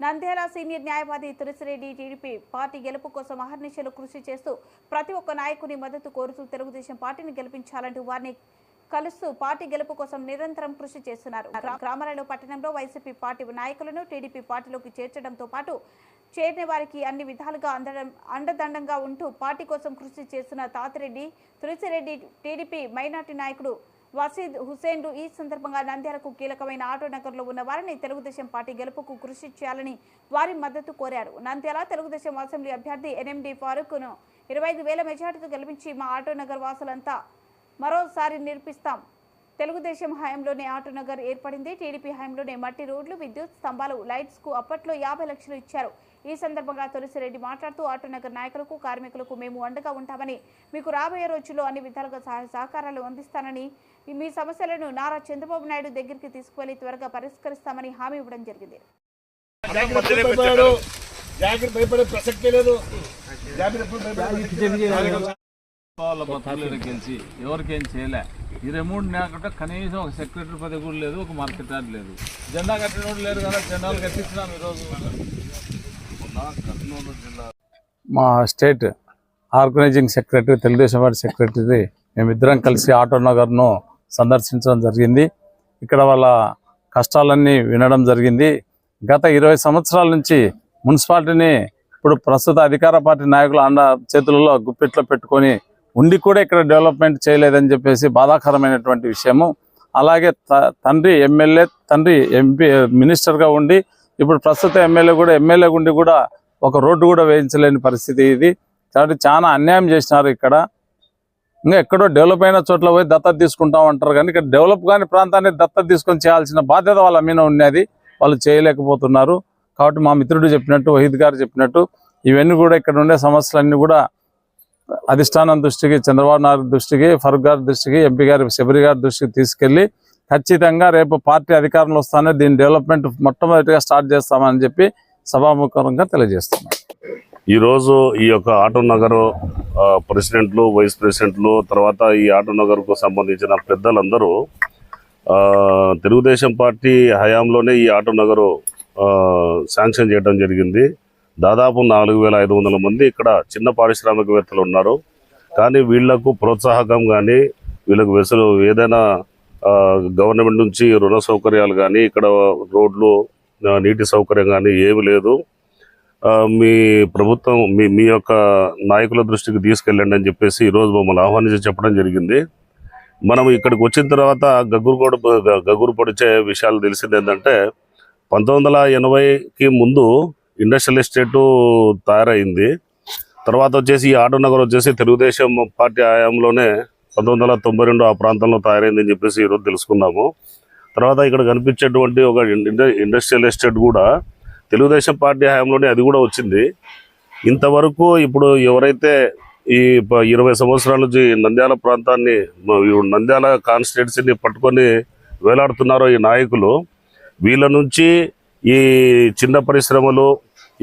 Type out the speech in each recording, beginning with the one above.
Nandyal senior న్యాయవాది Tulasi Reddy TDP party గెలుపు కోసం అహర్నిశలు కృషి చేస్తూ ప్రతి ఒక్క నాయకుని మద్దతు కోరుతూ తెలుగుదేశం పార్టీని గెలిపించాలంటూ వారిని కలుస్తూ పార్టీ గెలుపు కోసం నిరంతరం కృషి చేస్తున్నారు. గ్రామాలలో పట్టణంలో వైసీపీ పార్టీ నాయకులను టీడీపీ పార్టీలోకి చేర్చడంతో పాటు చేరిన వారికి అన్ని విధాలుగా అందడం అండదండంగా ఉంటూ పార్టీ కోసం కృషి చేస్తున్న తాతిరెడ్డి తులసిరెడ్డి టీడీపీ మైనార్టీ నాయకుడు వసీద్ హుసేన్లు ఈ సందర్భంగా నంద్యాలకు కీలకమైన ఆటో నగర్లో ఉన్న వారిని తెలుగుదేశం పార్టీ గెలుపుకు కృషి చేయాలని వారి మద్దతు కోరారు. నంద్యాల తెలుగుదేశం అసెంబ్లీ అభ్యర్థి ఎన్ఎండి ఫారూక్ను ఇరవై ఐదు వేల మెజార్టీతో గెలిపించి మా ఆటో నగర్ వాసులంతా మరోసారి నిర్పిస్తాం. తెలుగుదేశం హయాంలోనే ఆటోనగర్ ఏర్పడింది. టీడీపీ హయాంలోనే మట్టి రోడ్లు విద్యుత్ స్తంభాలు లైట్స్కు అప్పట్లో యాభై లక్షలు ఇచ్చారు. ఈ సందర్భంగా తులసిరెడ్డి మాట్లాడుతూ ఆటోనగర్ నాయకులకు కార్మికులకు మేము అండగా ఉంటామని మీకు రాబోయే రోజుల్లో అన్ని విధాలుగా సహాయ సహకారాలు అందిస్తానని మీ సమస్యలను నారా చంద్రబాబు నాయుడు దగ్గరికి తీసుకువెళ్ళి త్వరగా పరిష్కరిస్తామని హామీ ఇవ్వడం జరిగింది. జాగ్రత్త భయపడే ప్రసక్తే లేదు. వాళ్ళ బతుకులు గెలిచి ఎవరికేం చేయలే. ఇరవై మూడు నాకంటే కనీసం ఒక సెక్రటరీ పదవి కూడా లేదు ఒక మార్కెట్ యార్డ్ లేదు. జెండా కట్టినోడు లేరు కదా జెండాలు కట్టించినాం ఈరోజు కర్నూలు జిల్లా. మా state organising secretary Telugu Desam party secretary మేమిద్దరం కలిసి ఆటో నగర్ను సందర్శించడం జరిగింది. ఇక్కడ వాళ్ళ కష్టాలన్నీ వినడం జరిగింది. గత ఇరవై సంవత్సరాల నుంచి మున్సిపాలిటీని ఇప్పుడు ప్రస్తుత అధికార పార్టీ నాయకుల అండ చేతులలో గుప్పిట్లో పెట్టుకొని ఉండి కూడా ఇక్కడ డెవలప్మెంట్ చేయలేదని చెప్పేసి బాధాకరమైనటువంటి విషయము. అలాగే త- తండ్రి ఎమ్మెల్యే తండ్రి ఎంపీ మినిస్టర్గా ఉండి ఇప్పుడు ప్రస్తుత ఎమ్మెల్యే కూడా ఎమ్మెల్యే ఉండి కూడా ఒక రోడ్డు కూడా వేయించలేని పరిస్థితి ఇది. కాబట్టి చాలా అన్యాయం చేసినారు ఇక్కడ. ఇంకా ఎక్కడో డెవలప్ అయిన చోట్ల పోయి దత్తత తీసుకుంటాం అంటారు కానీ ఇక్కడ డెవలప్ కాని ప్రాంతాన్ని దత్తత తీసుకొని చేయాల్సిన బాధ్యత వాళ్ళ మీద ఉన్నది. వాళ్ళు చేయలేకపోతున్నారు. కాబట్టి మా మిత్రుడు చెప్పినట్టు వహీద్ గారు చెప్పినట్టు ఇవన్నీ కూడా ఇక్కడ ఉండే సమస్యలన్నీ కూడా అధిష్టానం దృష్టికి చంద్రబాబు నాయుడు దృష్టికి ఫరూక్ గారి దృష్టికి ఎంపీ గారి శబరి గారి దృష్టికి తీసుకెళ్ళి ఖచ్చితంగా రేపు పార్టీ అధికారంలో వస్తానే దీని డెవలప్మెంట్ మొట్టమొదటిగా స్టార్ట్ చేస్తామని చెప్పి సభాముఖంగా తెలియజేస్తున్నాం. ఈరోజు ఈ యొక్క ఆటో నగర్ ప్రెసిడెంట్లు వైస్ ప్రెసిడెంట్లు తర్వాత ఈ ఆటో నగర్కు సంబంధించిన పెద్దలందరూ తెలుగుదేశం పార్టీ హయాంలోనే ఈ ఆటో నగరు శాంక్షన్ చేయడం జరిగింది. దాదాపు నాలుగు వేల ఐదు వందల మంది ఇక్కడ చిన్న పారిశ్రామికవేత్తలు ఉన్నారు. కానీ వీళ్ళకు ప్రోత్సాహకం కానీ వీళ్ళకు వెసులు ఏదైనా గవర్నమెంట్ నుంచి రుణ సౌకర్యాలు కానీ ఇక్కడ రోడ్లు నీటి సౌకర్యం కానీ ఏమి లేదు. మీ ప్రభుత్వం మీ మీ యొక్క నాయకుల దృష్టికి తీసుకెళ్ళండి అని చెప్పేసి ఈరోజు మమ్మల్ని ఆహ్వానించి చెప్పడం జరిగింది. మనం ఇక్కడికి వచ్చిన తర్వాత గగ్గురు గగ్గురు పొడిచే విషయాలు తెలిసింది ఏంటంటే పంతొమ్మిది వందల ఎనభైకి ముందు ఇండస్ట్రియల్ ఎస్టేటు తయారైంది. తర్వాత వచ్చేసి ఈ ఆటో నగర్ వచ్చేసి తెలుగుదేశం పార్టీ ఆయంలోనే పంతొమ్మిది వందల తొంభై రెండు ఆ ప్రాంతంలో తయారైంది అని చెప్పేసి ఈరోజు తెలుసుకున్నాము. తర్వాత ఇక్కడ కనిపించేటువంటి ఒక ఇండస్ట్రియల్ ఎస్టేట్ కూడా తెలుగుదేశం పార్టీ హయాంలోనే అది కూడా వచ్చింది. ఇంతవరకు ఇప్పుడు ఎవరైతే ఈ ఇరవై సంవత్సరాల నుంచి నంద్యాల ప్రాంతాన్ని నంద్యాల కాన్స్టిట్యున్సీని పట్టుకొని వేలాడుతున్నారో ఈ నాయకులు వీళ్ళ నుంచి ఈ చిన్న పరిశ్రమలు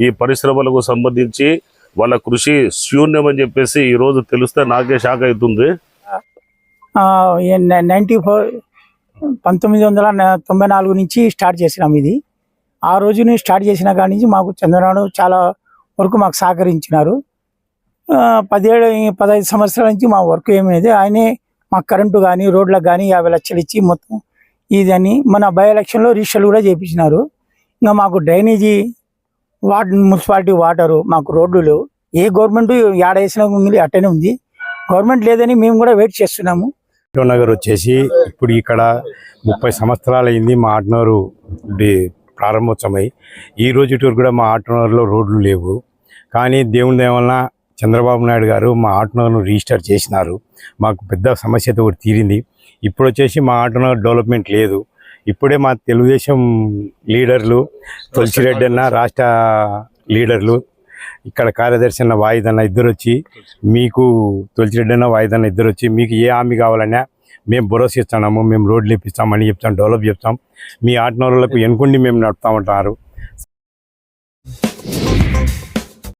ఈ పరిశ్రమలకు సంబంధించి వాళ్ళ కృషి శూన్యం అని చెప్పేసి ఈరోజు తెలిస్తే నాకే షాక్ అవుతుంది. నైంటీ ఫోర్ పంతొమ్మిది వందల తొంభై నాలుగు నుంచి స్టార్ట్ చేసినాం ఇది. ఆ రోజుని స్టార్ట్ చేసిన కాడి నుంచి మాకు చంద్రనాడు చాలా వరకు మాకు సహకరించినారు. పదిహేడు పదహైదు సంవత్సరాల నుంచి మా వర్క్ ఏమైంది ఆయనే మాకు కరెంటు కానీ రోడ్లకు కానీ యాభై లక్షలు ఇచ్చి మొత్తం ఇదని మన బై ఎలక్షన్లో రిజిస్టర్లు కూడా చేయించినారు ఇంకా మాకు డ్రైనేజీ వాటర్ మున్సిపాలిటీ వాటరు మాకు రోడ్లు లేవు. ఏ గవర్నమెంట్ ఏడేసిన ఉంది అట్టనే ఉంది. గవర్నమెంట్ లేదని మేము కూడా వెయిట్ చేస్తున్నాము. నగర్ వచ్చేసి ఇప్పుడు ఇక్కడ ముప్పై సంవత్సరాలు అయింది మా ఆటనగరు ప్రారంభోత్సవమై. ఈ రోజు వరకు కూడా మా ఆటనగర్లో రోడ్లు లేవు. కానీ దేవుని దేవలన చంద్రబాబు నాయుడు గారు మా ఆటనగర్ను రిజిస్టర్ చేసినారు. మాకు పెద్ద సమస్యతో ఒకటి తీరింది. ఇప్పుడు వచ్చేసి మా ఆటనగర్ డెవలప్మెంట్ లేదు. ఇప్పుడే మా తెలుగుదేశం లీడర్లు తులసిరెడ్డి అన్న రాష్ట్ర లీడర్లు ఇక్కడ కార్యదర్శి అన్న వాయిదన్న ఇద్దరు వచ్చి మీకు తులసిరెడ్డి అన్న వాయిదన్న ఇద్దరు వచ్చి మీకు ఏ హామీ కావాలన్నా మేము భరోసా ఇస్తున్నాము మేము రోడ్లు ఇప్పిస్తామని చెప్తాం డెవలప్ చెప్తాం మీ ఆటనోళ్ళకు ఎన్నుకుండి మేము నడుపుతామంటారు.